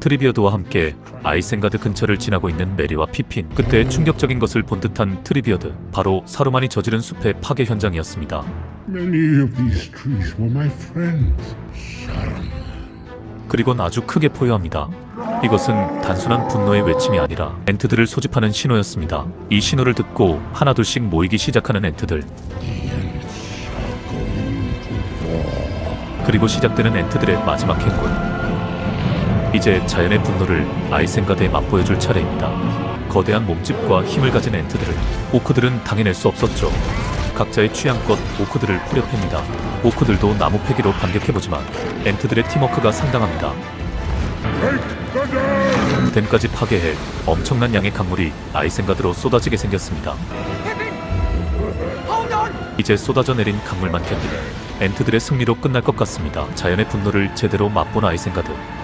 트리비어드와 함께 아이센가드 근처를 지나고 있는 메리와 피핀. 그때 충격적인 것을 본 듯한 트리비어드. 바로 사루만이 저지른 숲의 파괴 현장이었습니다. 그리곤 아주 크게 포효합니다. 이것은 단순한 분노의 외침이 아니라 엔트들을 소집하는 신호였습니다. 이 신호를 듣고 하나둘씩 모이기 시작하는 엔트들. 그리고 시작되는 엔트들의 마지막 행군. 이제 자연의 분노를 아이센가드에 맛보여줄 차례입니다. 거대한 몸집과 힘을 가진 엔트들을 오크들은 당해낼 수 없었죠. 각자의 취향껏 오크들을 후려팹니다. 오크들도 나무 패기로 반격해보지만 엔트들의 팀워크가 상당합니다. 댐까지 파괴해 엄청난 양의 강물이 아이센가드로 쏟아지게 생겼습니다. 이제 쏟아져 내린 강물만 견디면 엔트들의 승리로 끝날 것 같습니다. 자연의 분노를 제대로 맛본 아이센가드.